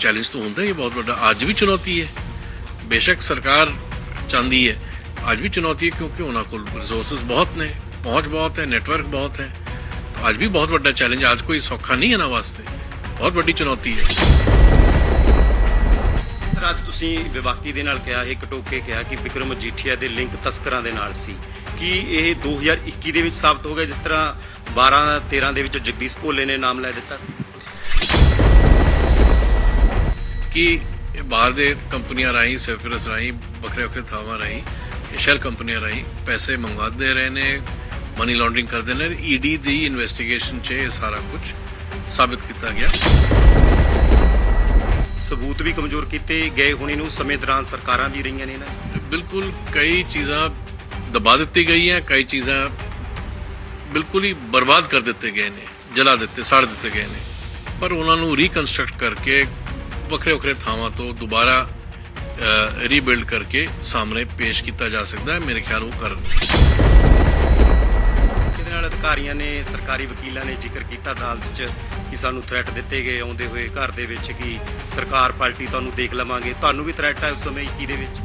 Challenge ਤਾਂ ਹੁੰਦਾ ਹੀ ਬਹੁਤ ਵੱਡਾ। ਅੱਜ ਵੀ ਚੁਣੌਤੀ ਹੈ। ਬੇਸ਼ੱਕ ਸਰਕਾਰ ਚਾਹੁੰਦੀ ਹੈ, ਅੱਜ ਵੀ ਚੁਣੌਤੀ ਹੈ, ਕਿਉਂਕਿ ਉਹਨਾਂ ਕੋਲ ਰਿਸੋਰਸਸ ਬਹੁਤ ਨੇ, ਪਹੁੰਚ ਬਹੁਤ ਹੈ ਨੈਟਵਰਕ ਬਹੁਤ ਹੈ। ਅੱਜ ਵੀ ਬਹੁਤ ਵੱਡਾ ਚੈਲੰਜ ਅੱਜ ਕੋਈ ਸੌਖਾ ਨਹੀਂ ਹੈ ਨਾ ਵਾਸਤੇ। ਬਹੁਤ ਵੱਡੀ ਚੁਣੌਤੀ ਹੈ। ਅੱਜ ਤੁਸੀਂ ਵਿਵਾਕੀ ਦੇ ਨਾਲ ਕਿਹਾ ਇਹ ਕਟੋਕੇ ਕਿਹਾ ਕਿ ਵਿਕਰਮ ਮਜੀਠੀਆ ਦੇ ਲਿੰਕ ਤਸਕਰਾਂ ਦੇ ਨਾਲ ਸੀ। ਕੀ ਇਹ 2021 ਦੇ ਵਿੱਚ ਸਾਬਤ ਹੋ ਗਿਆ, ਜਿਸ ਤਰ੍ਹਾਂ 12 13 ਦੇ ਵਿੱਚ ਜਗਦੀਸ਼ ਭੋਲੇ ਨੇ ਨਾਮ ਲੈ ਦਿੱਤਾ ਸੀ? ਕਿ ਇਹ ਬਾਹਰ ਦੇ ਕੰਪਨੀਆਂ ਰਾਹੀਂ ਸਰਫਰਸ ਰਾਹੀਂ ਵੱਖਰੇ ਵੱਖਰੇ ਥਾਵਾਂ ਰਾਹੀਂ ਇਹ ਸ਼ੈਲ ਕੰਪਨੀਆਂ ਰਾਹੀਂ ਪੈਸੇ ਮੰਗਵਾਦੇ ਰਹੇ ਨੇ ਮਨੀ ਲਾਂਡਰਿੰਗ ਕਰਦੇ ਨੇ ਈਡੀ ਦੀ ਇਨਵੈਸਟੀਗੇਸ਼ਨ 'ਚ ਇਹ ਸਾਰਾ ਕੁਝ ਸਾਬਿਤ ਕੀਤਾ ਗਿਆ। ਸਬੂਤ ਵੀ ਕਮਜ਼ੋਰ ਕੀਤੇ ਗਏ ਹੁਣ ਇਹਨੂੰ ਸਮੇਂ ਦੌਰਾਨ ਸਰਕਾਰਾਂ ਵੀ ਰਹੀਆਂ ਨੇ ਨਾ। ਬਿਲਕੁਲ ਕਈ ਚੀਜ਼ਾਂ ਦਬਾ ਦਿੱਤੀ ਗਈਆਂ ਕਈ ਚੀਜ਼ਾਂ ਬਿਲਕੁਲ ਹੀ ਬਰਬਾਦ ਕਰ ਦਿੱਤੇ ਗਏ ਨੇ ਜਲਾ ਦਿੱਤੇ ਸਾੜ ਦਿੱਤੇ ਗਏ ਨੇ। ਪਰ ਉਹਨਾਂ ਨੂੰ ਰੀਕਨਸਟਰਕਟ ਕਰਕੇ ਵੱਖਰੇ ਵੱਖਰੇ ਥਾਵਾਂ ਤੋਂ ਦੁਬਾਰਾ ਰੀਬਿਲਡ ਕਰਕੇ ਸਾਹਮਣੇ ਪੇਸ਼ ਕੀਤਾ ਜਾ ਸਕਦਾ ਹੈ। ਮੇਰੇ ਖਿਆਲ ਉਹ ਕਰਨ ਕਿਹਦੇ ਨਾਲ ਅਧਿਕਾਰੀਆਂ ਨੇ ਸਰਕਾਰੀ ਵਕੀਲਾਂ ਨੇ ਜ਼ਿਕਰ ਕੀਤਾ ਅਦਾਲਤ 'ਚ ਕਿ ਸਾਨੂੰ ਥ੍ਰੈਟ ਦਿੱਤੇ ਗਏ ਆਉਂਦੇ ਹੋਏ ਘਰ ਦੇ ਵਿੱਚ ਕਿ ਸਰਕਾਰ ਪਾਰਟੀ ਤੁਹਾਨੂੰ ਦੇਖ ਲਵਾਂਗੇ। ਤੁਹਾਨੂੰ ਵੀ ਥ੍ਰੈਟ ਹੈ ਉਸ ਸਮੇਂ 21 ਦੇ ਵਿੱਚ।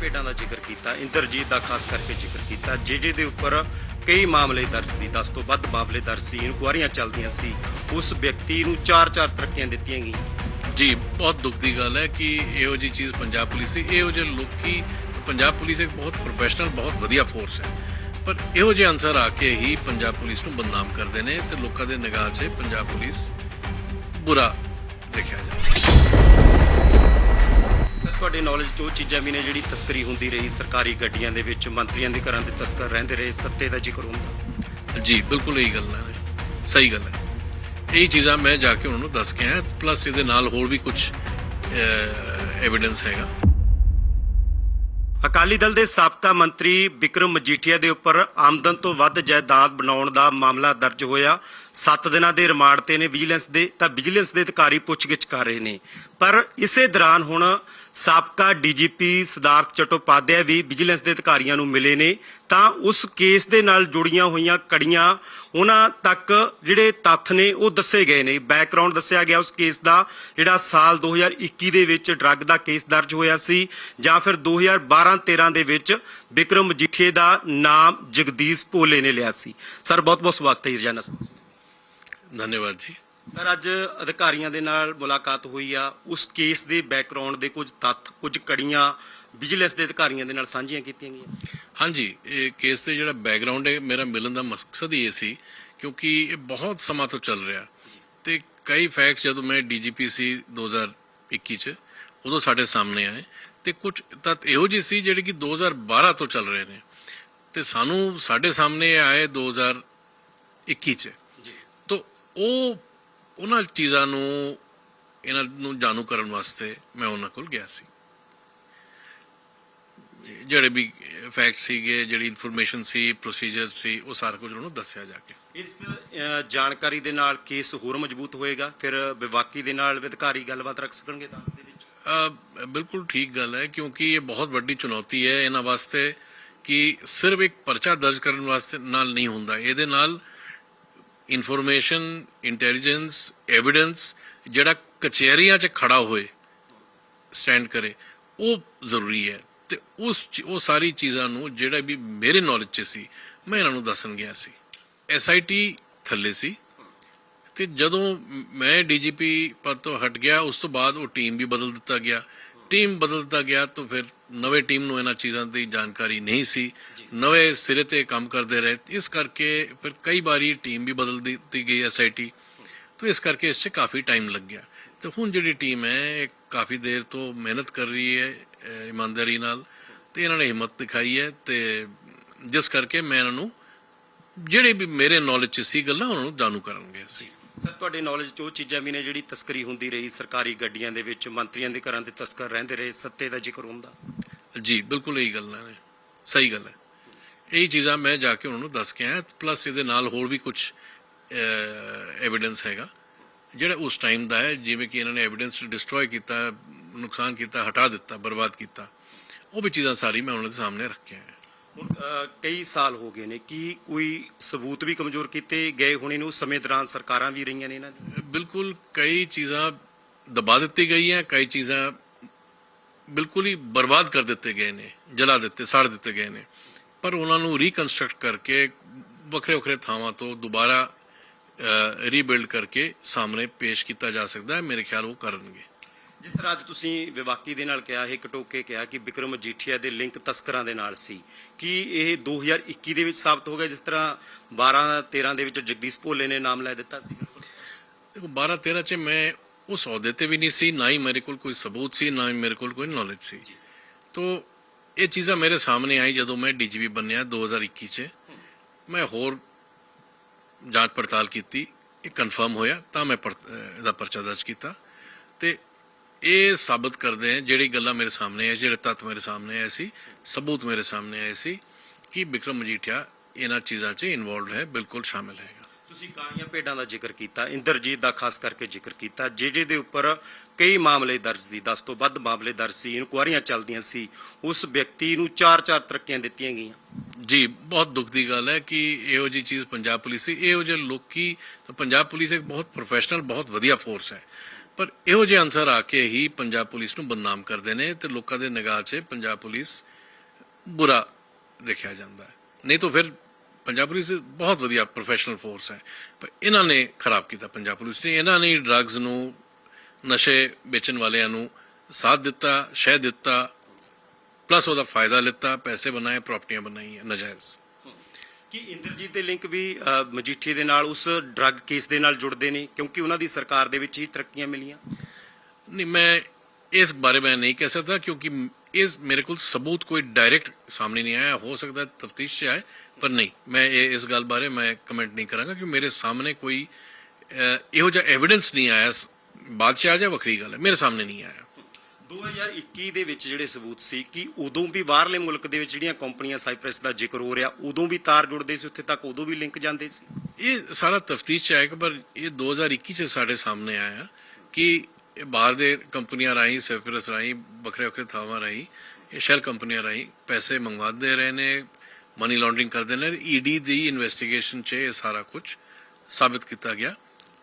ਭੇਡਾਂ ਦਾ ਜ਼ਿਕਰ ਕੀਤਾ ਇੰਦਰਜੀਤ ਦਾ ਖਾਸ ਕਰਕੇ ਜ਼ਿਕਰ ਕੀਤਾ। ਜਿਹੜੇ ਦੇ ਉੱਪਰ ਕਈ ਮਾਮਲੇ ਦਰਜ ਸੀ 10 ਤੋਂ ਵੱਧ ਮਾਮਲੇ ਦਰਜ ਸੀ, ਇਨਕੁਆਰੀਆਂ ਚੱਲਦੀਆਂ ਸੀ। ਉਸ ਵਿਅਕਤੀ ਨੂੰ ਚਾਰ-ਚਾਰ ਤਰੱਕੀਆਂ ਦਿੱਤੀਆਂ ਗਈਆਂ। ਜੀ, ਬਹੁਤ ਦੁੱਖ ਦੀ ਗੱਲ ਹੈ ਕਿ ਇਹੋ ਜੀ ਚੀਜ਼ ਪੰਜਾਬ ਪੁਲਿਸ ਦੀ, ਇਹੋ ਜਿਹੇ ਲੋਕੀ, ਪੰਜਾਬ ਪੁਲਿਸ ਇੱਕ ਬਹੁਤ ਪ੍ਰੋਫੈਸ਼ਨਲ ਬਹੁਤ ਵਧੀਆ ਫੋਰਸ ਹੈ। ਪਰ ਇਹੋ ਜਿਹੇ ਅਨਸਰ ਆ ਕੇ ਹੀ ਪੰਜਾਬ ਪੁਲਿਸ ਨੂੰ ਬਦਨਾਮ ਕਰਦੇ ਨੇ ਤੇ ਲੋਕਾਂ ਦੇ ਨਿਗਾਹ 'ਚ ਪੰਜਾਬ ਪੁਲਿਸ ਬੁਰਾ ਦੇਖਿਆ ਜਾਂਦਾ ਸਰ ਤੁਹਾਡੇ ਨੌਲੇਜ 'ਚ ਉਹ ਚੀਜ਼ਾਂ ਵੀ ਨੇ ਜਿਹੜੀ ਤਸਕਰੀ ਹੁੰਦੀ ਰਹੀ ਸਰਕਾਰੀ ਗੱਡੀਆਂ ਦੇ ਵਿੱਚ ਮੰਤਰੀਆਂ ਦੇ ਘਰਾਂ ਦੇ ਤਸਕਰ ਰਹਿੰਦੇ ਰਹੇ ਸੱਤੇ ਦਾ ਜ਼ਿਕਰ ਹੁੰਦਾ? ਜੀ ਬਿਲਕੁਲ ਇਹੀ ਗੱਲ ਹੈ ਸਹੀ ਗੱਲ ਹੈ। ਇਹ ਚੀਜ਼ਾਂ ਮੈਂ ਜਾ ਕੇ ਉਹਨਾਂ ਨੂੰ ਦੱਸ ਕੇ ਆਇਆ ਪਲੱਸ ਇਹਦੇ ਨਾਲ ਹੋਰ ਵੀ ਕੁਝ ਐਵੀਡੈਂਸ ਹੈਗਾ। ਅਕਾਲੀ ਦਲ ਦੇ ਸਾਬਕਾ ਮੰਤਰੀ ਵਿਕਰਮ ਮਜੀਠੀਆ ਦੇ ਉੱਪਰ ਆਮਦਨ ਤੋਂ ਵੱਧ ਜਾਇਦਾਦ ਬਣਾਉਣ ਦਾ ਮਾਮਲਾ ਦਰਜ ਹੋਇਆ। 7 ਦਿਨਾਂ ਦੇ ਰਿਮਾਂਡ ਤੇ ਨੇ ਵਿਜੀਲੈਂਸ ਦੇ ਤਾਂ ਵਿਜੀਲੈਂਸ ਦੇ ਅਧਿਕਾਰੀ ਪੁੱਛਗਿੱਛ ਕਰ ਰਹੇ ਨੇ। ਪਰ ਇਸੇ ਦੌਰਾਨ ਹੁਣ ਸਾਬਕਾ ਡੀਜੀਪੀ ਸਿਧਾਰਥ ਚਟੋਪਾਧਿਆ ਵੀ ਵਿਜੀਲੈਂਸ ਦੇ ਅਧਿਕਾਰੀਆਂ ਨੂੰ ਮਿਲੇ ਨੇ, ਤਾਂ ਉਸ ਕੇਸ ਦੇ ਨਾਲ ਜੁੜੀਆਂ ਹੋਈਆਂ ਕੜੀਆਂ, ਉਹਨਾਂ ਤੱਕ ਜਿਹੜੇ ਤੱਥ ਨੇ ਉਹ ਦੱਸੇ ਗਏ ਨੇ। ਬੈਕਗ੍ਰਾਉਂਡ ਦੱਸਿਆ ਗਿਆ ਉਸ ਕੇਸ ਦਾ, ਜਿਹੜਾ ਸਾਲ 2021 ਦੇ ਵਿੱਚ ਡਰੱਗ ਦਾ ਕੇਸ ਦਰਜ ਹੋਇਆ ਸੀ, ਜਾਂ ਫਿਰ 2012-13 ਦੇ ਵਿੱਚ ਵਿਕਰਮ ਮਜੀਠੀਏ ਦਾ ਨਾਮ ਜਗਦੀਸ਼ ਭੋਲੇ ਨੇ ਲਿਆ ਸੀ। ਸਰ ਬਹੁਤ ਬਹੁਤ ਸਵਾਗਤ ਹੈ ਰਜਾਨਾ। ਸਰ ਧੰਨਵਾਦ ਜੀ। ਸਰ ਅੱਜ ਅਧਿਕਾਰੀਆਂ ਦੇ ਨਾਲ ਮੁਲਾਕਾਤ ਹੋਈ ਆ। ਉਸ ਕੇਸ ਦੇ ਬੈਕਗ੍ਰਾਉਂਡ ਦੇ ਕੁਝ ਤੱਥ ਕੁਝ ਕੜੀਆਂ ਵਿਜੀਲੈਂਸ ਦੇ ਅਧਿਕਾਰੀਆਂ ਦੇ ਨਾਲ ਸਾਂਝੀਆਂ ਕੀਤੀਆਂ ਗਈਆਂ। ਹਾਂਜੀ ਇਹ ਕੇਸ ਦੇ ਜਿਹੜਾ ਬੈਕਗ੍ਰਾਉਂਡ ਹੈ ਮੇਰਾ ਮਿਲਣ ਦਾ ਮਕਸਦ ਹੀ ਇਹ ਸੀ ਕਿਉਂਕਿ ਇਹ ਬਹੁਤ ਸਮਾਂ ਤੋਂ ਚੱਲ ਰਿਹਾ। ਤੇ ਕਈ ਫੈਕਟਸ ਜਦੋਂ ਮੈਂ ਡੀਜੀਪੀ ਸੀ 2021 ਚ ਉਦੋਂ ਸਾਡੇ ਸਾਹਮਣੇ ਆਏ। ਤੇ ਕੁਝ ਤੱਤ ਇਹੋ ਜਿਹੇ ਸੀ ਜਿਹੜੇ ਕਿ 2012 ਤੋਂ ਚੱਲ ਰਹੇ ਨੇ। ਤੇ ਸਾਨੂੰ ਸਾਡੇ ਸਾਹਮਣੇ ਆਏ 2021 ਚ। ਜੀ। ਤਾਂ ਉਹ ਉਹਨਾਂ ਚੀਜ਼ਾਂ ਨੂੰ ਇਹਨਾਂ ਨੂੰ ਜਾਣੂ ਕਰਨ ਵਾਸਤੇ ਮੈਂ ਉਹਨਾਂ ਕੋਲ ਗਿਆ ਸੀ। ਜਿਹੜੇ ਵੀ ਫੈਕਟ ਸੀਗੇ ਜਿਹੜੀ ਇਨਫੋਰਮੇਸ਼ਨ ਸੀ ਪ੍ਰੋਸੀਜਰ ਸੀ ਉਹ ਸਾਰਾ ਕੁਝ ਉਹਨਾਂ ਦੱਸਿਆ ਜਾ ਕੇ। ਇਸ ਜਾਣਕਾਰੀ ਦੇ ਨਾਲ ਕੇਸ ਹੋਰ ਮਜ਼ਬੂਤ ਹੋਏਗਾ? ਫਿਰ ਵਿਵਾਕੀ ਦੇ ਨਾਲ ਅਧਿਕਾਰੀ ਗੱਲਬਾਤ ਰੱਖ ਸਕਣਗੇ ਤਾਂ? ਦੇ ਵਿੱਚ ਬਿਲਕੁਲ ਠੀਕ ਗੱਲ ਹੈ ਕਿਉਂਕਿ ਇਹ ਬਹੁਤ ਵੱਡੀ ਚੁਣੌਤੀ ਹੈ ਇਹਨਾਂ ਵਾਸਤੇ ਕਿ ਸਿਰਫ ਇੱਕ ਪਰਚਾ ਦਰਜ ਕਰਨ ਵਾਸਤੇ ਨਾਲ ਨਹੀਂ ਹੁੰਦਾ। ਇਹਦੇ ਨਾਲ ਇਨਫੋਰਮੇਸ਼ਨ, ਇੰਟੈਲੀਜੈਂਸ, ਐਵੀਡੈਂਸ, ਜਿਹੜਾ ਕਚਹਿਰੀਆਂ 'ਚ ਖੜਾ ਹੋਏ, ਸਟੈਂਡ ਕਰੇ, ਉਹ ਜ਼ਰੂਰੀ ਹੈ। ਤੇ ਉਸ ਉਹ ਸਾਰੀ ਚੀਜ਼ਾਂ ਨੂੰ ਜਿਹੜਾ ਵੀ ਮੇਰੇ ਨੌਲੇਜ 'ਚ ਸੀ, ਮੈਂ ਇਹਨਾਂ ਨੂੰ ਦੱਸਣ ਗਿਆ ਸੀ। ਐਸਆਈਟੀ ਥੱਲੇ ਸੀ। ਤੇ ਜਦੋਂ ਮ- ਮੈਂ ਡੀਜੀਪੀ ਪਦ ਤੋਂ ਹਟ ਗਿਆ, ਉਸ ਤੋਂ ਬਾਅਦ ਉਹ ਟੀਮ ਵੀ ਬਦਲ ਦਿੱਤਾ ਗਿਆ। ਟੀਮ ਬਦਲ ਦਿੱਤਾ ਗਿਆ, ਤਾਂ ਫਿਰ ਨਵੇਂ ਟੀਮ ਨੂੰ ਇਹਨਾਂ ਚੀਜ਼ਾਂ ਦੀ ਜਾਣਕਾਰੀ ਨਹੀਂ ਸੀ। ਨਵੇਂ ਸਿਰੇ ਤੇ ਕੰਮ ਕਰਦੇ ਰਹੇ। ਇਸ ਕਰਕੇ ਫਿਰ ਕਈ ਵਾਰੀ ਟੀਮ ਵੀ ਬਦਲ ਦਿੱਤੀ ਗਈ ਐਸਆਈਟੀ ਤਾਂ ਇਸ ਕਰਕੇ ਇਸ 'ਚ ਕਾਫੀ ਟਾਈਮ ਲੱਗ ਗਿਆ। ਤੇ ਹੁਣ ਜਿਹੜੀ ਟੀਮ ਹੈ ਇਹ ਕਾਫੀ ਦੇਰ ਤੋਂ ਮਿਹਨਤ ਕਰ ਰਹੀ ਹੈ ਇਮਾਨਦਾਰੀ ਨਾਲ। ਤੇ ਇਹਨਾਂ ਨੇ ਹਿੰਮਤ ਦਿਖਾਈ ਹੈ ਤੇ ਜਿਸ ਕਰਕੇ ਮੈਂ ਇਹਨਾਂ ਨੂੰ ਜਿਹੜੇ ਵੀ ਮੇਰੇ ਨੌਲੇਜ 'ਚ ਸੀ ਗੱਲਾਂ ਉਹਨਾਂ ਨੂੰ ਜਾਣੂ ਕਰਾਂਗੇ ਸੀ ਸਰ ਤੁਹਾਡੇ ਨੌਲੇਜ 'ਚ ਉਹ ਚੀਜ਼ਾਂ ਵੀ ਨੇ ਜਿਹੜੀ ਤਸਕਰੀ ਹੁੰਦੀ ਰਹੀ ਸਰਕਾਰੀ ਗੱਡੀਆਂ ਦੇ ਵਿੱਚ ਮੰਤਰੀਆਂ ਦੇ ਘਰਾਂ ਦੇ ਤਸਕਰ ਰਹਿੰਦੇ ਰਹੇ ਸੱਤੇ ਦਾ ਜ਼ਿਕਰ ਹੁੰਦਾ। ਜੀ ਬਿਲਕੁਲ ਇਹੀ ਗੱਲਾਂ ਨੇ ਸਹੀ ਗੱਲ ਹੈ। ਇਹੀ ਚੀਜ਼ਾਂ ਮੈਂ ਜਾ ਕੇ ਉਹਨਾਂ ਨੂੰ ਦੱਸ ਕੇ ਆਇਆ। ਪਲੱਸ ਇਹਦੇ ਨਾਲ ਹੋਰ ਵੀ ਕੁਝ ਐਵੀਡੈਂਸ ਹੈਗਾ। ਜਿਹੜਾ ਉਸ ਟਾਈਮ ਦਾ ਹੈ ਜਿਵੇਂ ਕਿ ਇਹਨਾਂ ਨੇ ਐਵੀਡੈਂਸ ਡਿਸਟਰੋਏ ਕੀਤਾ ਨੁਕਸਾਨ ਕੀਤਾ ਹਟਾ ਦਿੱਤਾ ਬਰਬਾਦ ਕੀਤਾ ਉਹ ਵੀ ਚੀਜ਼ਾਂ ਸਾਰੀ ਮੈਂ ਉਹਨਾਂ ਦੇ ਸਾਹਮਣੇ ਰੱਖ ਕੇ ਆਇਆ ਹੁਣ ਅ, ਕਈ ਸਾਲ ਹੋ ਗਏ ਨੇ ਕੀ ਕੋਈ ਸਬੂਤ ਵੀ ਕਮਜ਼ੋਰ ਕੀਤੇ ਗਏ ਹੋਣੇ ਨੇ? ਉਸ ਸਮੇਂ ਦੌਰਾਨ ਸਰਕਾਰਾਂ ਵੀ ਰਹੀਆਂ ਨੇ ਇਹਨਾਂ ਦੀ? ਬਿਲਕੁਲ ਕਈ ਚੀਜ਼ਾਂ ਦਬਾ ਦਿੱਤੀ ਗਈਆਂ ਕਈ ਚੀਜ਼ਾਂ ਬਿਲਕੁਲ ਹੀ ਬਰਬਾਦ ਕਰ ਦਿੱਤੇ ਗਏ ਨੇ ਜਲਾ ਦਿੱਤੇ ਸਾੜ ਦਿੱਤੇ ਗਏ ਨੇ। ਪਰ ਉਹਨਾਂ ਨੂੰ ਰੀਕਨਸਟਰਕਟ ਕਰਕੇ ਵੱਖਰੇ ਵੱਖਰੇ ਥਾਵਾਂ ਤੋਂ ਦੁਬਾਰਾ ਰੀਬਿਲਡ ਕਰਕੇ ਸਾਹਮਣੇ ਪੇਸ਼ ਕੀਤਾ ਜਾ ਸਕਦਾ ਹੈ ਮੇਰੇ ਖਿਆਲ ਉਹ ਕਰਨਗੇ। ਜਿਸ ਤਰ੍ਹਾਂ ਅੱਜ ਤੁਸੀਂ ਵਿਵਾਕੀ ਦੇ ਨਾਲ ਕਿਹਾ ਹੈ ਕਟੋਕੇ ਕਿਹਾ ਕਿ ਵਿਕਰਮ ਮਜੀਠੀਆ ਦੇ ਲਿੰਕ ਤਸਕਰਾਂ ਦੇ ਨਾਲ ਸੀ। ਕੀ ਇਹ 2021 ਦੇ ਵਿੱਚ ਸਾਬਤ ਹੋ ਗਿਆ ਜਿਸ ਤਰ੍ਹਾਂ 12 13 ਦੇ ਵਿੱਚ ਜਗਦੀਸ਼ ਭੋਲੇ ਨੇ ਨਾਮ ਲੈ ਦਿੱਤਾ ਸੀ? ਦੇਖੋ 12 13 ਚ ਮੈਂ ਉਸ ਅਹੁਦੇ ਤੇ ਵੀ ਨਹੀਂ ਸੀ ਨਾ ਹੀ ਮੇਰੇ ਕੋਲ ਕੋਈ ਸਬੂਤ ਸੀ ਨਾ ਹੀ ਮੇਰੇ ਕੋਲ ਕੋਈ ਨੌਲੇਜ ਸੀ ਤੋ ਇਹ ਚੀਜ਼ਾਂ ਮੇਰੇ ਸਾਹਮਣੇ ਆਈ ਜਦੋਂ ਮੈਂ ਡੀਜੀਪੀ ਬਣਿਆ 2021 ਚ ਮੈਂ ਹੋਰ ਜਾਂਚ ਪੜਤਾਲ ਕੀਤੀ ਇਹ ਕਨਫਰਮ ਹੋਇਆ ਤਾਂ ਮੈਂ ਇਹਦਾ ਪਰਚਾ ਦਰਜ ਕੀਤਾ ਤੇ ਇਹ ਸਾਬਤ ਕਰਦੇ ਆ ਜਿਹੜੀ ਗੱਲਾਂ ਮੇਰੇ ਸਾਹਮਣੇ ਆਏ ਜਿਹੜੇ ਤੱਤ ਮੇਰੇ ਸਾਹਮਣੇ ਆਏ ਸੀ ਸਬੂਤ ਮੇਰੇ ਸਾਹਮਣੇ ਆਏ ਸੀ ਕਿ ਵਿਕਰਮ ਮਜੀਠੀਆ ਇਹਨਾਂ ਚੀਜ਼ਾਂ 'ਚ ਇਨਵੋਲਡ ਹੈ ਬਿਲਕੁਲ ਸ਼ਾਮਿਲ ਹੈਗਾ ਤੁਸੀਂ ਕਾਲੀਆਂ ਭੇਡਾਂ ਦਾ ਜ਼ਿਕਰ ਕੀਤਾ, ਇੰਦਰਜੀਤ ਦਾ ਖਾਸ ਕਰਕੇ ਜ਼ਿਕਰ ਕੀਤਾ ਜਿਹੜੇ ਦੇ ਉੱਪਰ ਕਈ ਮਾਮਲੇ ਦਰਜ ਸੀ। 10 ਤੋਂ ਵੱਧ ਮਾਮਲੇ ਦਰਜ ਸੀ, ਇਨਕੁਆਰੀਆਂ ਚੱਲਦੀਆਂ ਸੀ। ਉਸ ਵਿਅਕਤੀ ਨੂੰ ਚਾਰ-ਚਾਰ ਤਰੱਕੀਆਂ ਦਿੱਤੀਆਂ ਗਈਆਂ। ਜੀ, ਬਹੁਤ ਦੁੱਖ ਦੀ ਗੱਲ ਹੈ ਕਿ ਇਹੋ ਜੀ ਚੀਜ਼ ਪੰਜਾਬ ਪੁਲਿਸ ਦੀ ਇਹੋ ਜਿਹੇ ਲੋਕੀ, ਪੰਜਾਬ ਪੁਲਿਸ ਇੱਕ ਬਹੁਤ ਪ੍ਰੋਫੈਸ਼ਨਲ ਬਹੁਤ ਵਧੀਆ ਫੋਰਸ ਹੈ। ਪਰ ਇਹੋ ਜਿਹੇ ਅਨਸਰ ਆ ਕੇ ਹੀ ਪੰਜਾਬ ਪੁਲਿਸ ਨੂੰ ਬਦਨਾਮ ਕਰਦੇ ਨੇ ਤੇ ਲੋਕਾਂ ਦੇ ਨਿਗਾਹ 'ਚ ਪੰਜਾਬ ਪੁਲਿਸ ਬੁਰਾ ਦੇਖਿਆ ਜਾਂਦਾ ਹੈ। ਨਹੀਂ ਤਾਂ ਫਿਰ ਪੰਜਾਬ ਪੁਲਿਸ ਬਹੁਤ ਵਧੀਆ ਪ੍ਰੋਫੈਸ਼ਨਲ ਫੋਰਸ ਹੈ। ਪਰ ਇਹਨਾਂ ਨੇ ਖਰਾਬ ਕੀਤਾ ਪੰਜਾਬ ਪੁਲਿਸ ਨੇ। ਇਹਨਾਂ ਨੇ ਡਰੱਗਸ ਨੂੰ ਨਸ਼ੇ ਵੇਚਣ ਵਾਲਿਆਂ ਨੂੰ ਸਾਥ ਦਿੱਤਾ ਸ਼ਹਿ ਦਿੱਤਾ ਪਲੱਸ ਉਹਦਾ ਫਾਇਦਾ ਲਿੱਤਾ ਪੈਸੇ ਬਣਾਏ ਪ੍ਰਾਪਰਟੀਆਂ ਬਣਾਈਆਂ ਨਜਾਇਜ਼। ਕਿ ਇੰਦਰਜੀਤ ਦੇ ਲਿੰਕ ਵੀ ਅ, ਮਜੀਠੀਏ ਦੇ ਨਾਲ ਉਸ ਡਰੱਗ ਕੇਸ ਦੇ ਨਾਲ ਜੁੜਦੇ ਨੇ? ਕਿਉਂਕਿ ਉਹਨਾਂ ਦੀ ਸਰਕਾਰ ਦੇ ਵਿੱਚ ਹੀ ਤਰੱਕੀਆਂ ਮਿਲੀਆਂ। ਨਹੀਂ ਮੈਂ ਇਸ ਬਾਰੇ ਮੈਂ ਨਹੀਂ ਕਹਿ ਸਕਦਾ ਕਿਉਂਕਿ ਇਸ ਮੇਰੇ ਕੋਲ ਸਬੂਤ ਕੋਈ ਡਾਇਰੈਕਟ ਸਾਹਮਣੇ ਨਹੀਂ ਆਇਆ। ਹੋ ਸਕਦਾ ਤਫਤੀਸ਼ 'ਚ ਆਏ। ਪਰ ਨਹੀਂ ਮੈਂ ਇਹ ਇਸ ਗੱਲ ਬਾਰੇ ਮੈਂ ਕਮੈਂਟ ਨਹੀਂ ਕਰਾਂਗਾ ਕਿ ਮੇਰੇ ਸਾਹਮਣੇ ਕੋਈ ਇਹੋ ਜਿਹਾ ਐਵੀਡੈਂਸ ਨਹੀਂ ਆਇਆ। ਬਾਦਸ਼ਾਹ ਜਾਂ ਵੱਖਰੀ ਗੱਲ ਹੈ? ਮੇਰੇ ਸਾਹਮਣੇ ਨਹੀਂ ਆਇਆ। 2021 ਦੇ ਵਿੱਚ ਜਿਹੜੇ ਸਬੂਤ ਸੀ ਕਿ ਉਦੋਂ ਵੀ ਬਾਹਰਲੇ ਮੁਲਕ ਦੇ ਵਿੱਚ ਜਿਹੜੀਆਂ ਕੰਪਨੀਆਂ ਸਾਈਪ੍ਰੈਸ ਦਾ ਜ਼ਿਕਰ ਹੋ ਰਿਹਾ ਉਦੋਂ ਵੀ ਤਾਰ ਜੁੜਦੇ ਸੀ ਉੱਥੇ ਤੱਕ ਉਦੋਂ ਵੀ ਲਿੰਕ ਜਾਂਦੇ ਸੀ। ਇਹ ਸਾਰਾ ਤਫਤੀਸ਼ ਚ ਆਏਗਾ ਪਰ ਇਹ 2021 ਚ ਸਾਡੇ ਸਾਹਮਣੇ ਆਇਆ ਕਿ ਇਹ ਬਾਹਰ ਦੇ ਕੰਪਨੀਆਂ ਰਾਹੀਂ ਸਰਪਰਸ ਰਾਹੀਂ ਵੱਖਰੇ ਵੱਖਰੇ ਥਾਵਾਂ ਰਾਹੀਂ ਇਹ ਸ਼ੈਲ ਕੰਪਨੀਆਂ ਰਾਹੀਂ ਪੈਸੇ ਮੰਗਵਾਦੇ ਰਹੇ ਨੇ ਮਨੀ ਲਾਂਡਰਿੰਗ ਕਰਦੇ ਨੇ ਈਡੀ ਦੀ ਇਨਵੈਸਟੀਗੇਸ਼ਨ ਚ ਇਹ ਸਾਰਾ ਕੁਝ ਸਾਬਿਤ ਕੀਤਾ ਗਿਆ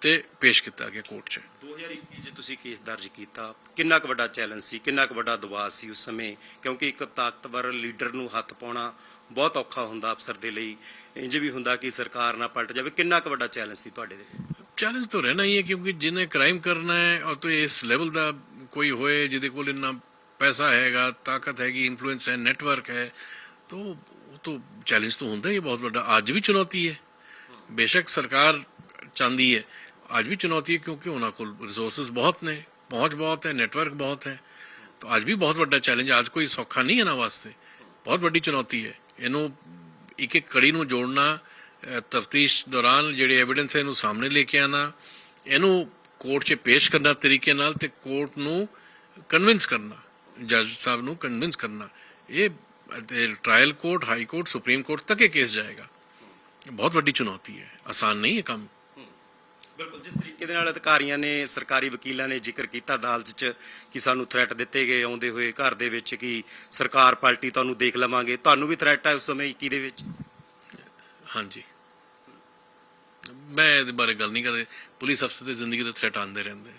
ਤੇ ਪੇਸ਼ ਕੀਤਾ ਗਿਆ ਕੋਰਟ 'ਚ। 2021 'ਚ ਤੁਸੀਂ ਕੇਸ ਦਰਜ ਕੀਤਾ। ਕਿੰਨਾ ਕੁ ਵੱਡਾ ਚੈਲੰਜ ਸੀ ਕਿੰਨਾ ਕੁ ਵੱਡਾ ਦਬਾਅ ਸੀ ਉਸ ਸਮੇਂ? ਕਿਉਂਕਿ ਇੱਕ ਤਾਕਤਵਰ ਲੀਡਰ ਨੂੰ ਹੱਥ ਪਾਉਣਾ ਬਹੁਤ ਔਖਾ ਹੁੰਦਾ ਅਫਸਰ ਦੇ ਲਈ। ਇੰਜ ਵੀ ਹੁੰਦਾ ਕਿ ਸਰਕਾਰ ਨਾ ਪਲਟ ਜਾਵੇ। ਕਿੰਨਾ ਕੁ ਵੱਡਾ ਚੈਲੰਜ ਸੀ ਤੁਹਾਡੇ ਦੇ? ਚੈਲੰਜ ਤਾਂ ਰਹਿਣਾ ਹੀ ਹੈ ਕਿਉਂਕਿ ਜਿਹਨੇ ਕ੍ਰਾਈਮ ਕਰਨਾ ਹੈ ਔਰ ਤੋਂ ਇਸ ਲੈਵਲ ਦਾ ਕੋਈ ਹੋਏ ਜਿਹਦੇ ਕੋਲ ਇੰਨਾ ਪੈਸਾ ਹੈਗਾ ਤਾਕਤ ਹੈਗੀ ਇਨਫਲੂਐਂਸ ਹੈ ਨੈਟਵਰਕ ਹੈ ਤਾਂ ਤਾਂ ਚੈਲੰਜ ਤਾਂ ਹੁੰਦਾ ਹੀ ਬਹੁਤ ਵੱਡਾ। ਅੱਜ ਵੀ ਚੁਣੌਤੀ ਹੈ। ਬੇਸ਼ੱਕ ਸਰਕਾਰ ਚਾਹੁੰਦੀ ਹੈ, ਅੱਜ ਵੀ ਚੁਣੌਤੀ ਹੈ, ਕਿਉਂਕਿ ਉਹਨਾਂ ਕੋਲ ਰਿਸੋਰਸਸ ਬਹੁਤ ਨੇ, ਪਹੁੰਚ ਬਹੁਤ ਹੈ ਨੈਟਵਰਕ ਬਹੁਤ ਹੈ। ਤਾਂ ਅੱਜ ਵੀ ਬਹੁਤ ਵੱਡਾ ਚੈਲੰਜ ਅੱਜ ਕੋਈ ਸੌਖਾ ਨਹੀਂ ਹੈ ਨਾ ਵਾਸਤੇ। ਬਹੁਤ ਵੱਡੀ ਚੁਣੌਤੀ ਹੈ। ਇਹਨੂੰ ਇੱਕ ਇੱਕ ਕੜੀ ਨੂੰ ਜੋੜਨਾ ਤਫਤੀਸ਼ ਦੌਰਾਨ ਜਿਹੜੇ ਐਵੀਡੈਂਸ ਹੈ, ਇਹਨੂੰ ਸਾਹਮਣੇ ਲੈ ਕੇ ਆਣਾ ਇਹਨੂੰ ਕੋਰਟ 'ਚ ਪੇਸ਼ ਕਰਨਾ ਤਰੀਕੇ ਨਾਲ ਤੇ ਕੋਰਟ ਨੂੰ ਕਨਵਿੰਸ ਕਰਨਾ ਜੱਜ ਸਾਹਿਬ ਨੂੰ ਕਨਵਿੰਸ ਕਰਨਾ। ਇਹ trial court high court supreme court ਤੱਕ ਇਹ ਕੇਸ ਜਾਏਗਾ ਇਹ ਬਹੁਤ ਵੱਡੀ ਚੁਣੌਤੀ ਹੈ ਆਸਾਨ ਨਹੀਂ ਹੈ ਕੰਮ ਬਿਲਕੁਲ ਜਿਸ ਤਰੀਕੇ ਦੇ ਨਾਲ ਅਧਿਕਾਰੀਆਂ ਨੇ ਸਰਕਾਰੀ ਵਕੀਲਾਂ ਨੇ ਜ਼ਿਕਰ ਕੀਤਾ ਅਦਾਲਤ 'ਚ ਕਿ ਸਾਨੂੰ ਥ੍ਰੈਟ ਦਿੱਤੇ ਗਏ ਆਉਂਦੇ ਹੋਏ ਘਰ ਦੇ ਵਿੱਚ ਕਿ ਸਰਕਾਰ ਪਾਰਟੀ ਤੁਹਾਨੂੰ ਦੇਖ ਲਵਾਂਗੇ ਤੁਹਾਨੂੰ ਵੀ ਥ੍ਰੈਟ ਹੈ ਉਸ ਸਮੇਂ 21 ਦੇ ਵਿੱਚ ਹਾਂਜੀ ਮੈਂ ਇਹਦੇ ਬਾਰੇ ਗੱਲ ਨਹੀਂ ਕਰਦੇ ਪੁਲਿਸ ਅਫਸਰ ਦੀ ਜ਼ਿੰਦਗੀ ਦੇ ਥ੍ਰੈਟ ਆਉਂਦੇ ਰਹਿੰਦੇ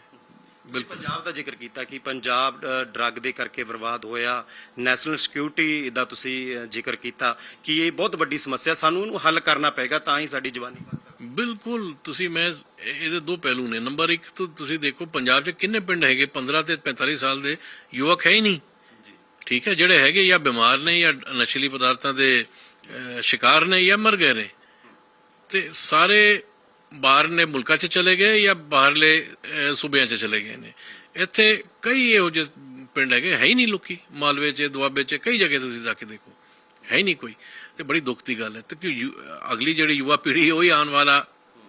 ਬਿਲਕੁਲ ਪੰਜਾਬ ਦਾ ਜ਼ਿਕਰ ਕੀਤਾ ਕਿ ਪੰਜਾਬ ਡਰੱਗ ਦੇ ਕਰਕੇ ਬਰਬਾਦ ਹੋਇਆ ਨੈਸ਼ਨਲ ਸਿਕਿਉਰਿਟੀ ਦਾ ਤੁਸੀਂ ਜ਼ਿਕਰ ਕੀਤਾ। ਕਿ ਇਹ ਬਹੁਤ ਵੱਡੀ ਸਮੱਸਿਆ ਸਾਨੂੰ ਇਹਨੂੰ ਹੱਲ ਕਰਨਾ ਪਏਗਾ ਤਾਂ ਹੀ ਸਾਡੀ ਜਵਾਨੀ ਬਚ ਸਕਦੀ। ਬਿਲਕੁਲ ਤੁਸੀਂ ਮੈਂ ਇਹ- ਇਹਦੇ ਦੋ ਪਹਿਲੂ ਨੇ। ਨੰਬਰ 1 ਤੋਂ ਤੁਸੀਂ ਦੇਖੋ ਪੰਜਾਬ 'ਚ ਕਿੰਨੇ ਪਿੰਡ ਹੈਗੇ 15 ਤੇ 45 ਸਾਲ ਦੇ ਯੁਵਕ ਹੈ ਹੀ ਨਹੀਂ। ਠੀਕ ਹੈ ਜਿਹੜੇ ਹੈਗੇ ਜਾਂ ਬਿਮਾਰ ਨੇ ਜਾਂ ਨਸ਼ੀਲੀ ਪਦਾਰਥਾਂ ਦੇ ਸ਼ਿਕਾਰ ਨੇ ਜਾਂ ਮਰ ਗਏ ਨੇ। ਤੇ ਸਾਰੇ ਬਾਹਰਲੇ ਮੁਲਕਾਂ 'ਚ ਚਲੇ ਗਏ ਜਾਂ ਬਾਹਰਲੇ ਸੂਬਿਆਂ 'ਚ ਚਲੇ ਗਏ ਨੇ? ਇੱਥੇ ਕਈ ਇਹੋ ਜਿਹੇ ਪਿੰਡ ਹੈਗੇ ਹੈ ਹੀ ਨਹੀਂ ਲੋਕੀ। ਮਾਲਵੇ 'ਚ ਦੁਆਬੇ 'ਚ ਕਈ ਜਗ੍ਹਾ ਤੁਸੀਂ ਜਾ ਕੇ ਦੇਖੋ। ਹੈ ਹੀ ਨਹੀਂ ਕੋਈ। ਤੇ ਬੜੀ ਦੁੱਖ ਦੀ ਗੱਲ ਹੈ ਤੇ ਕਿ ਅਗਲੀ ਜਿਹੜੀ ਯੁਵਾ ਪੀੜ੍ਹੀ ਹੈ, ਉਹੀ ਆਉਣ ਵਾਲਾ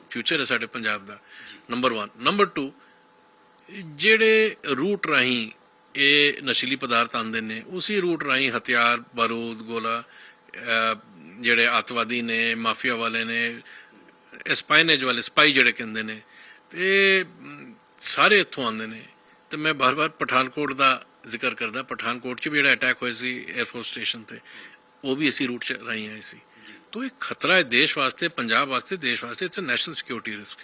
ਫਿਊਚਰ ਹੈ ਸਾਡੇ ਪੰਜਾਬ ਦਾ। ਨੰਬਰ 1 ਨੰਬਰ 2 ਜਿਹੜੇ ਰੂਟ ਰਾਹੀਂ ਇਹ ਨਸ਼ੀਲੀ ਪਦਾਰਥ ਆਉਂਦੇ ਨੇ ਉਸੇ ਰੂਟ ਰਾਹੀਂ ਹਥਿਆਰ ਬਾਰੂਦ ਗੋਲਾ ਅਹ, ਜਿਹੜੇ ਆਤਵਾਦੀ ਨੇ ਮਾਫੀਆ ਵਾਲੇ ਨੇ ਸਪਾਈਨੇਜ ਵਾਲੇ ਸਪਾਈ ਜਿਹੜੇ ਕਹਿੰਦੇ ਨੇ, ਤੇ ਸਾਰੇ ਇੱਥੋਂ ਆਉਂਦੇ ਨੇ। ਤੇ ਮੈਂ ਬਾਰ-ਬਾਰ ਪਠਾਨਕੋਟ ਦਾ ਜ਼ਿਕਰ ਕਰਦਾ। ਪਠਾਨਕੋਟ 'ਚ ਵੀ ਜਿਹੜਾ ਅਟੈਕ ਹੋਇਆ ਸੀ 에ਅਰਫੋਰਸ ਸਟੇਸ਼ਨ ਤੇ, ਉਹ ਵੀ ਅਸੀਂ ਰੂਟ 'ਚ ਰਾਹੀਂ ਆਏ ਸੀ। ਤੋ ਇਹ ਖਤਰਾ ਹੈ ਦੇਸ਼ ਵਾਸਤੇ, ਪੰਜਾਬ ਵਾਸਤੇ, ਦੇਸ਼ ਵਾਸਤੇ it's a national security risk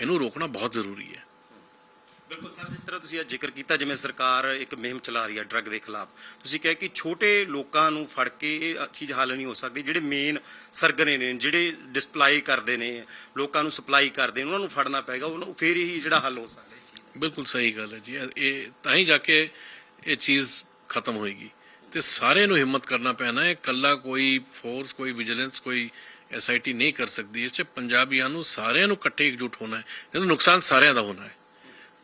ਇਹਨੂੰ ਰੋਕਣਾ ਬਹੁਤ ਜ਼ਰੂਰੀ ਹੈ। ਬਿਲਕੁਲ ਸਰ ਜਿਸ ਤਰ੍ਹਾਂ ਤੁਸੀਂ ਅੱਜ ਜ਼ਿਕਰ ਕੀਤਾ, ਜਿਵੇਂ ਸਰਕਾਰ ਇੱਕ ਮੁਹਿੰਮ ਚਲਾ ਰਹੀ ਹੈ ਡਰੱਗ ਦੇ ਖਿਲਾਫ, ਤੁਸੀਂ ਕਿਹਾ ਕਿ ਛੋਟੇ ਲੋਕਾਂ ਨੂੰ ਫੜ ਕੇ ਇਹ ਚੀਜ਼ ਹੱਲ ਨਹੀਂ ਹੋ ਸਕਦੀ, ਜਿਹੜੇ ਮੇਨ ਸਰਗਨੇ ਨੇ, ਜਿਹੜੇ ਡਿਸਪਲਾਈ ਕਰਦੇ ਨੇ, ਲੋਕਾਂ ਨੂੰ ਸਪਲਾਈ ਕਰਦੇ ਨੇ, ਉਹਨਾਂ ਨੂੰ ਫੜਨਾ ਪਏਗਾ, ਉਹਨੂੰ ਫੇਰ ਹੀ ਜਿਹੜਾ ਹੱਲ ਹੋ ਸਕਦਾ ਬਿਲਕੁਲ ਸਹੀ ਗੱਲ ਹੈ ਜੀ। ਇਹ- ਤਾਂ ਹੀ ਜਾ ਕੇ ਇਹ ਚੀਜ਼ ਖਤਮ ਹੋਏਗੀ। ਤੇ ਸਾਰਿਆਂ ਨੂੰ ਹਿੰਮਤ ਕਰਨਾ ਪੈਣਾ ਹੈ ਕੱਲਾ ਕੋਈ ਫੋਰਸ ਕੋਈ ਵਿਜੀਲੈਂਸ ਕੋਈ ਐਸਆਈਟੀ ਨਹੀਂ ਕਰ ਸਕਦੀ। ਇਸ ਚ ਪੰਜਾਬੀਆਂ ਨੂੰ ਸਾਰਿਆਂ ਨੂੰ ਇਕੱਠੇ ਇਕਜੁੱਟ ਹੋਣਾ ਹੈ, ਇਹਦਾ ਨੁਕਸਾਨ ਸਾਰਿਆਂ ਦਾ ਹੋਣਾ ਹੈ।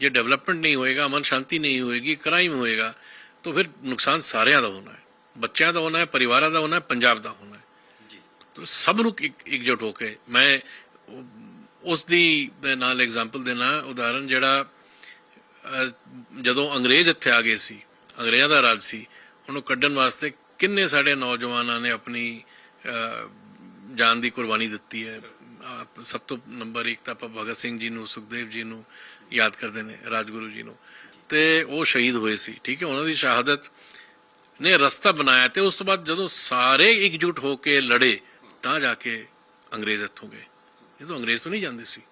ਜੇ ਡਿਵੈਲਪਮੈਂਟ ਨਹੀਂ ਹੋਏਗਾ ਅਮਨ ਸ਼ਾਂਤੀ ਨਹੀਂ ਹੋਏਗੀ ਕ੍ਰਾਈਮ ਹੋਏਗਾ ਤਾਂ ਫਿਰ ਨੁਕਸਾਨ ਸਾਰਿਆਂ ਦਾ ਹੋਣਾ ਹੈ। ਬੱਚਿਆਂ ਦਾ ਹੋਣਾ ਹੈ ਪਰਿਵਾਰਾਂ ਦਾ ਹੋਣਾ ਹੈ ਪੰਜਾਬ ਦਾ ਹੋਣਾ ਹੈ। ਜੀ। ਤੋ ਸਭ ਨੂੰ ਇੱਕ- ਇਕਜੁੱਟ ਹੋ ਕੇ ਮੈਂ ਉਸ ਦੀ ਨਾਲ ਐਗਜ਼ਾਮਪਲ ਦੇਣਾ ਉਦਾਹਰਨ ਜਿਹੜਾ ਜਦੋਂ ਅੰਗਰੇਜ਼ ਇੱਥੇ ਆ ਗਏ ਸੀ ਅੰਗਰੇਜ਼ਾਂ ਦਾ ਰਾਜ ਸੀ ਉਹਨੂੰ ਕੱਢਣ ਵਾਸਤੇ ਕਿੰਨੇ ਸਾਡੇ ਨੌਜਵਾਨਾਂ ਨੇ ਆਪਣੀ ਜਾਨ ਦੀ ਕੁਰਬਾਨੀ ਦਿੱਤੀ ਹੈ। ਸਭ ਤੋਂ ਨੰਬਰ 1 ਤਾਂ ਆਪਾਂ ਭਗਤ ਸਿੰਘ ਜੀ ਨੂੰ ਸੁਖਦੇਵ ਜੀ ਨੂੰ ਯਾਦ ਕਰਦੇ ਨੇ ਰਾਜਗੁਰੂ ਜੀ ਨੂੰ। ਤੇ ਉਹ ਸ਼ਹੀਦ ਹੋਏ ਸੀ ਠੀਕ ਹੈ ਉਹਨਾਂ ਦੀ ਸ਼ਹਾਦਤ ਨੇ ਰਸਤਾ ਬਣਾਇਆ ਤੇ ਉਸ ਤੋਂ ਬਾਅਦ ਜਦੋਂ ਸਾਰੇ ਇਕਜੁੱਟ ਹੋ ਕੇ ਲੜੇ ਤਾਂ ਜਾ ਕੇ ਅੰਗਰੇਜ਼ ਇੱਥੋਂ ਗਏ। ਇਹ ਤਾਂ ਅੰਗਰੇਜ਼ ਤੋਂ ਨਹੀਂ ਜਾਂਦੇ ਸੀ।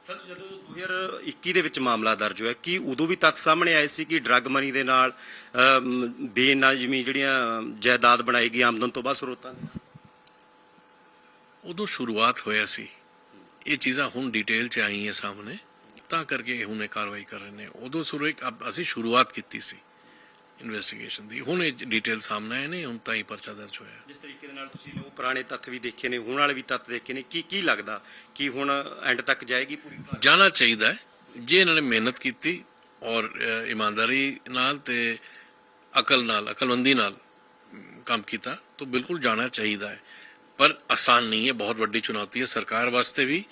ਸਰ ਜਦੋਂ 2021 ਦੇ ਵਿੱਚ ਮਾਮਲਾ ਦਰਜ ਹੋਇਆ ਕੀ ਉਦੋਂ ਵੀ ਤੱਥ ਸਾਹਮਣੇ ਆਏ ਸੀ ਕਿ ਡਰੱਗ ਮਨੀ ਦੇ ਨਾਲ ਬੇਨਾਜ਼ਮੀ ਜਿਹੜੀਆਂ ਜਾਇਦਾਦ ਬਣਾਈ ਗਈ ਆਮਦਨ ਤੋਂ ਬਾਅਦ ਸਰੋਤਾਂ ਨੇ ਉਦੋਂ ਸ਼ੁਰੂਆਤ ਹੋਇਆ ਸੀ। ਇਹ ਚੀਜ਼ਾਂ ਹੁਣ ਡਿਟੇਲ ਚ ਆਈਆਂ ਸਾਹਮਣੇ। ਤਾਂ ਕਰਕੇ ਹੁਣ ਇਹ ਕਾਰਵਾਈ ਕਰ ਰਹੇ ਨੇ। ਉਦੋਂ ਸ਼ੁਰੂ ਇੱਕ ਅਸੀਂ ਸ਼ੁਰੂਆਤ ਕੀਤੀ ਸੀ ਇਨਵੈਸਟੀਗੇਸ਼ਨ ਦੀ। ਹੁਣ ਇਹ ਡਿਟੇਲ ਸਾਹਮਣੇ ਆਏ ਨੇ ਹੁਣ ਤਾਂ ਹੀ ਪਰਚਾ ਦਰਜ ਹੋਇਆ। ਜਿਸ ਤਰੀਕੇ ਦੇ ਨਾਲ ਤੁਸੀਂ ਉਹ ਪੁਰਾਣੇ ਤੱਥ ਵੀ ਦੇਖੇ ਨੇ ਹੁਣ ਵਾਲੇ ਵੀ ਤੱਥ ਦੇਖੇ ਨੇ ਕੀ ਕੀ ਲੱਗਦਾ ਕਿ ਹੁਣ ਐਂਡ ਤੱਕ ਜਾਏਗੀ ਪੂਰੀ ਕਾਰਵਾਈ? ਜਾਣਾ ਚਾਹੀਦਾ ਹੈ। ਜੇ ਇਹਨਾਂ ਨੇ ਮਿਹਨਤ ਕੀਤੀ ਔਰ ਇਮਾਨਦਾਰੀ ਨਾਲ ਤੇ ਅਕਲ ਨਾਲ ਅਕਲਮੰਦੀ ਨਾਲ ਕੰਮ ਕੀਤਾ ਤਾਂ ਬਿਲਕੁਲ ਜਾਣਾ ਚਾਹੀਦਾ ਹੈ। ਪਰ ਆਸਾਨ ਨਹੀਂ ਹੈ ਬਹੁਤ ਵੱਡੀ ਚੁਣੌਤੀ ਹੈ। ਸਰਕਾਰ ਵਾਸਤੇ ਵੀ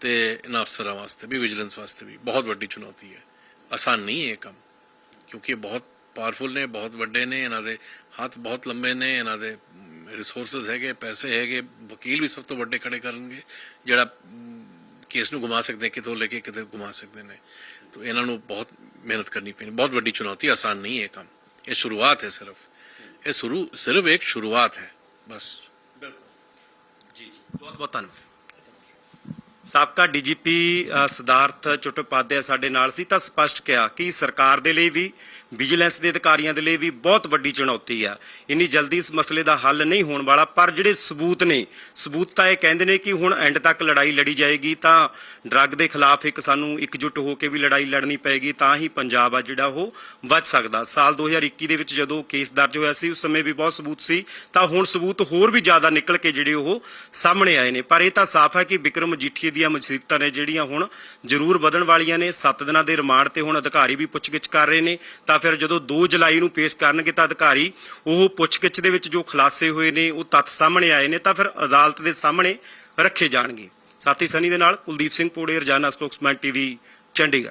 ਤੇ ਇਹਨਾਂ ਅਫਸਰਾਂ ਵਾਸਤੇ ਵੀ, ਵਿਜੀਲੈਂਸ ਵਾਸਤੇ ਵੀ ਬਹੁਤ ਵੱਡੀ ਚੁਣੌਤੀ ਹੈ। ਆਸਾਨ ਨਹੀਂ ਹੈ ਇਹ ਕੰਮ, ਕਿਉਂਕਿ ਇਹ ਬਹੁਤ ਪਾਵਰਫੁਲ ਨੇ, ਬਹੁਤ ਵੱਡੇ ਨੇ, ਇਹਨਾਂ ਦੇ ਹੱਥ ਬਹੁਤ ਲੰਬੇ ਨੇ, ਇਹਨਾਂ ਦੇ ਰਿਸੋਰਸਸ ਹੈਗੇ, ਪੈਸੇ ਹੈਗੇ, ਵਕੀਲ ਵੀ ਸਭ ਤੋਂ ਵੱਡੇ ਖੜੇ ਕਰਨਗੇ, ਜਿਹੜਾ ਕੇਸ ਨੂੰ ਘੁਮਾ ਸਕਦੇ ਕਿਤੋਂ ਲੈ ਕੇ ਕਿਤੇ ਘੁਮਾ ਸਕਦੇ ਨੇ। ਤਾਂ ਇਹਨਾਂ ਨੂੰ ਬਹੁਤ ਮਿਹਨਤ ਕਰਨੀ ਪੈਣੀ, ਬਹੁਤ ਵੱਡੀ ਚੁਣੌਤੀ, ਆਸਾਨ ਨਹੀਂ ਹੈ ਇਹ ਕੰਮ। ਇਹ ਸ਼ੁਰੂਆਤ ਹੈ ਸਿਰਫ। ਇਹ ਸ਼ੁਰੂ, ਸਿਰਫ ਇੱਕ ਸ਼ੁਰੂਆਤ ਹੈ, ਬਸ। ਜੀ ਜੀ। ਬਹੁਤ ਬਹੁਤ ਧੰਨਵਾਦ। ਸਾਬਕਾ ਡੀਜੀਪੀ ਸਿਧਾਰਥ ਚਟੋਪਾਧਿਆ ਸਾਡੇ ਨਾਲ ਸੀ ਤਾਂ ਸਪਸ਼ਟ ਕਿਹਾ ਕਿ ਸਰਕਾਰ ਦੇ ਲਈ ਵੀ, ਵਿਜੀਲੈਂਸ ਦੇ ਅਧਿਕਾਰੀਆਂ ਦੇ ਲਈ ਵੀ ਬਹੁਤ ਵੱਡੀ ਚੁਣੌਤੀ ਆ। ਇੰਨੀ ਜਲਦੀ ਇਸ ਮਸਲੇ ਦਾ ਹੱਲ ਨਹੀਂ ਹੋਣ ਵਾਲਾ, ਪਰ ਜਿਹੜੇ ਸਬੂਤ ਨੇ, ਸਬੂਤ ਤਾਂ ਇਹ ਕਹਿੰਦੇ ਨੇ ਕਿ ਹੁਣ ਐਂਡ ਤੱਕ ਲੜਾਈ ਲੜੀ ਜਾਏਗੀ ਤਾਂ ਡਰੱਗ ਦੇ ਖਿਲਾਫ ਇੱਕ ਸਾਨੂੰ ਇਕਜੁੱਟ ਹੋ ਕੇ ਵੀ ਲੜਾਈ ਲੜਨੀ ਪਏਗੀ, ਤਾਂ ਹੀ ਪੰਜਾਬ ਆ ਜਿਹੜਾ ਉਹ ਵੱਧ ਸਕਦਾ। ਸਾਲ 2021 ਦੇ ਵਿੱਚ ਜਦੋਂ ਕੇਸ ਦਰਜ ਹੋਇਆ ਸੀ, ਉਸ ਸਮੇਂ ਵੀ ਬਹੁਤ ਸਬੂਤ ਸੀ, ਤਾਂ ਹੁਣ ਸਬੂਤ ਹੋਰ ਵੀ ਜ਼ਿਆਦਾ ਨਿਕਲ ਕੇ ਜਿਹੜੇ ਉਹ ਸਾਹਮਣੇ ਆਏ ਨੇ। ਪਰ ਇਹ ਤਾਂ ਸਾਫ਼ ਹੈ ਕਿ ਵਿਕਰਮ ਮਜੀਠੀਏ ਦੀਆਂ ਮੁਸੀਬਤਾਂ ਨੇ ਜਿਹੜੀਆਂ ਹੁਣ ਜ਼ਰੂਰ ਵਧਣ ਵਾਲੀਆਂ ਨੇ। 7 ਦਿਨਾਂ ਦੇ ਰਿਮਾਂਡ ਤੇ ਹੁਣ ਅਧਿਕਾਰੀ ਵੀ ਪੁੱਛਗਿੱਛ ਕਰ ਰਹੇ ਨੇ। ਤਾਂ ਫਿਰ ਜਦੋਂ 2 ਜੁਲਾਈ ਨੂੰ ਪੇਸ਼ ਕਰਨਗੇ ਤਾਂ ਅਧਿਕਾਰੀ ਉਹ ਪੁੱਛਗਿੱਛ ਦੇ ਵਿੱਚ ਜੋ ਖੁਲਾਸੇ ਹੋਏ ਨੇ, ਉਹ ਤੱਥ ਸਾਹਮਣੇ ਆਏ ਨੇ ਤਾਂ ਫਿਰ ਅਦਾਲਤ ਦੇ ਸਾਹਮਣੇ ਰੱਖੇ ਜਾਣਗੇ। ਸਾਥੀ ਸਨੀ ਦੇ ਨਾਲ ਕੁਲਦੀਪ ਸਿੰਘ ਪੋੜੇ, ਰਜਾਨਾ ਸਪੋਕਸਮੈਨ ਟੀਵੀ, ਚੰਡੀਗੜ੍ਹ।